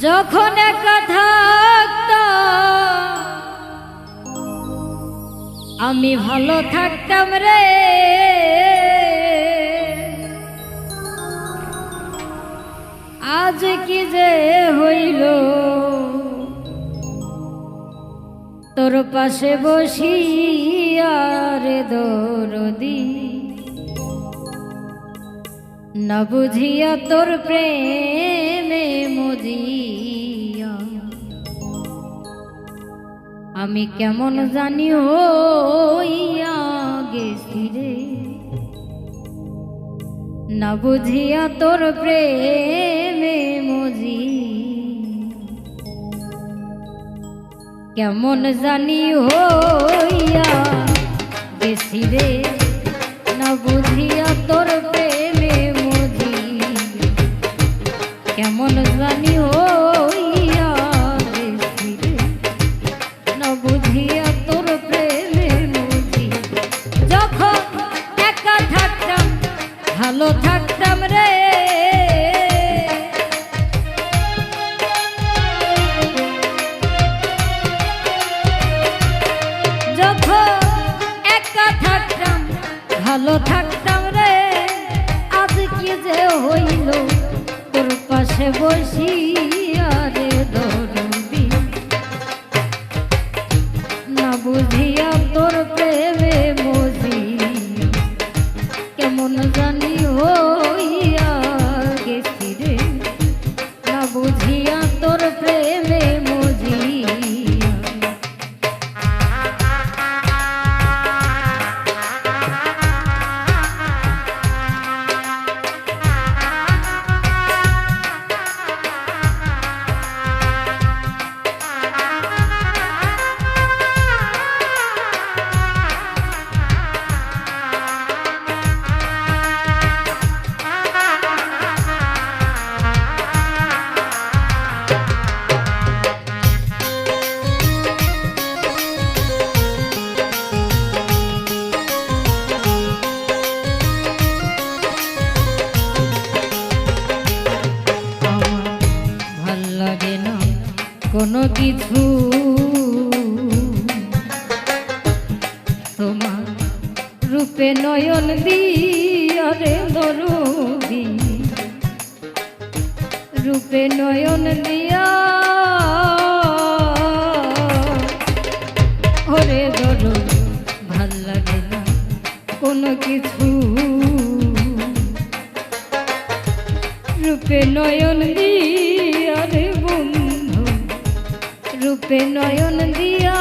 যখন একা থাকত আমি ভালো থাকতাম রে। আজ কি যে হইল? তোর পাশে বসিয়া রে দরদি। না বুঝিয়া তোর প্রেমে মজিয়া আমি কেমন জানি হইয়া গেছি রে না বুঝিয়া তোর প্রেমে মজি। কেমন জানি হইয়া গেছি রে না বুঝিয়া তোর প্রেমে মজি। কেমন জানি হইয়া ভালো থাকতাম রে। আজ কি যে হইল? তোর পাশে বসিয়া কিছু তোমার রূপে নয়ন দিয়ারে দরদি রূপে নয়ন দিয়া। ওরে দর ভালো লাগে না কোনো কিছু। রূপে নয়ন দিয়া রূপে নয়ন দিয়া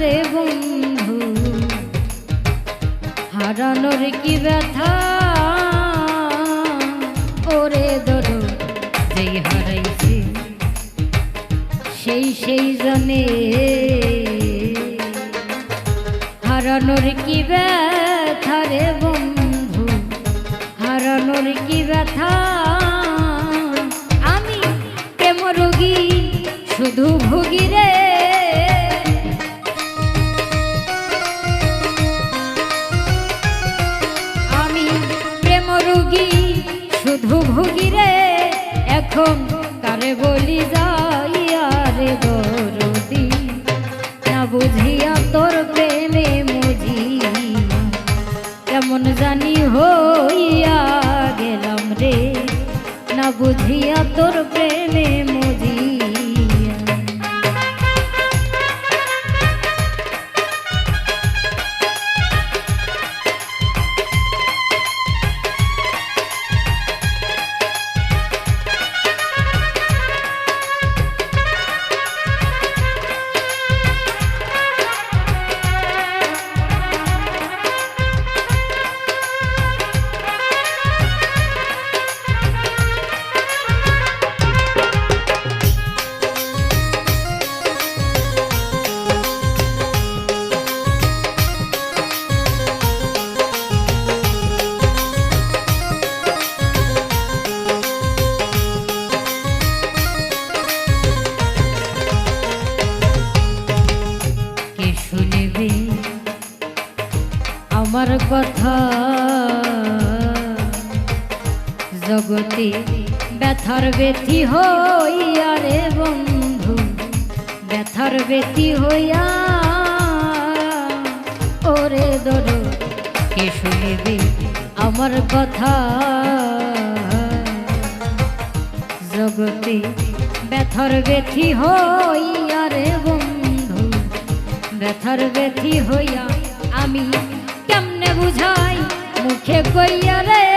রে বন্ধু, হারানোর কি ব্যথা? ওরে ধরো যেই হারাইছে, সেই সেই জানে। হারানোর কি ব্যথা রে বন্ধু, হারানোর কি ব্যথা? আমি প্রেম রোগী, শুধু ভুগি রে। এখন কারে বলি যাইয়া না বুঝিয়া তোর প্রেমে মজিয়া। কেমন জানি হইয়া গেলাম রে। না বুঝিয়া তোর প্রেমে মজিয়া। জগতে ব্যথার ব্যথি হইয়া রে বন্ধু, ব্যথার ব্যথি হইয়া, ওরে দর, কে শুনবে আমার কথা? জগতে ব্যথার ব্যথি হইয়া রে বন্ধু, ব্যথার ব্যথি হইয়া আমি কেমনে বুঝাই মুখে কইয়া রে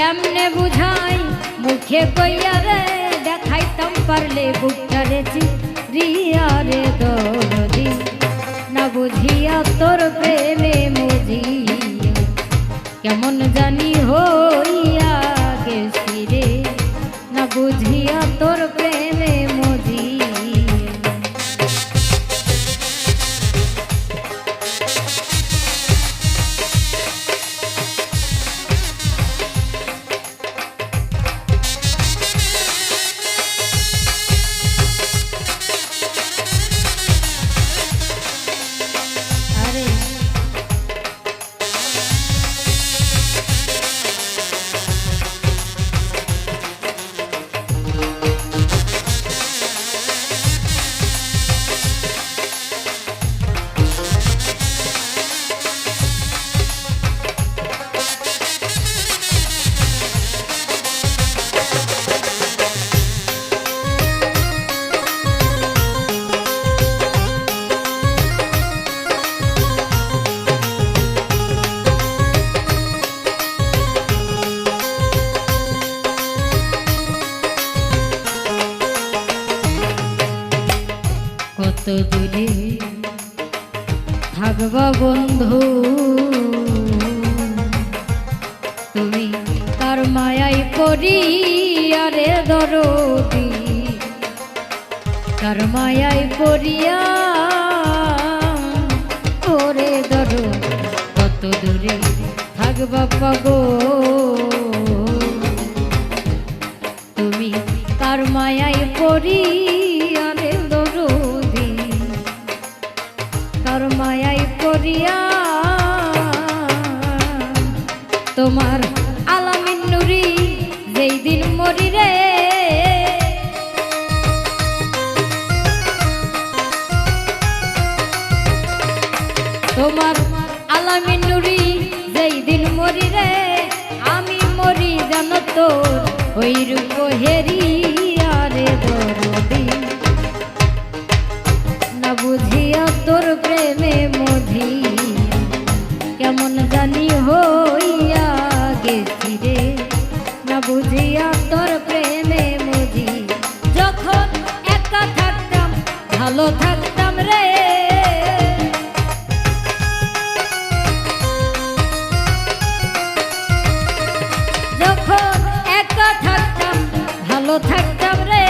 কেমনে বুঝাই? মুখে কইয়া রে, দেখাইতাম পারলে বুকটা রে রিয়া রে দরদি না বুঝিয়া তোর প্রেমে মজিয়া। কেমন জানি হইয়া দূরে থাকবা বন্ধু। তুমি তার মায়াই করি আরে দরদি। তার মায়াই করিয়া ওরে দর কত দূরে থাকবা পাগো তুমি তার মায়াই পড়ি পড়িয়া তোমার আলামিন নুরি যেই দিন মরি তোমার আলামিন নুরি যেই দিন মরি আমি মরি জানো তোর ওই রূপ হেরিয়া রে দরদি। না বুঝিয়া তোর প্রেমে কেমন জানি হইয়া গেছি রে। না বুঝিয়া তোর প্রেমে মধি যখন একা থাকতাম, ভালো থাকতাম রে। যখন একা থাকতাম, ভালো থাকতাম রে।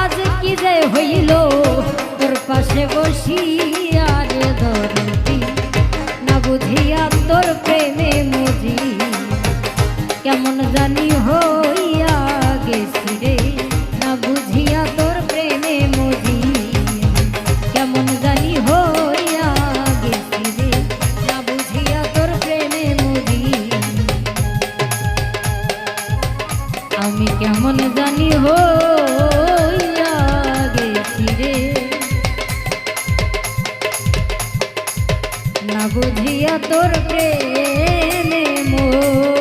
আজ কি যে হইল, তোর পাশে না বুঝিয়া তোর প্রেমে মজি। কেমন জানি হইয়া গেছি রে, না বুঝিয়া তোর প্রেমে মজি। কেমন জানি হইয়া গেছি রে, না বুঝিয়া তোর প্রেমে মজি। আমি কেমন জানি হইয়া তোর প্রেমে মোর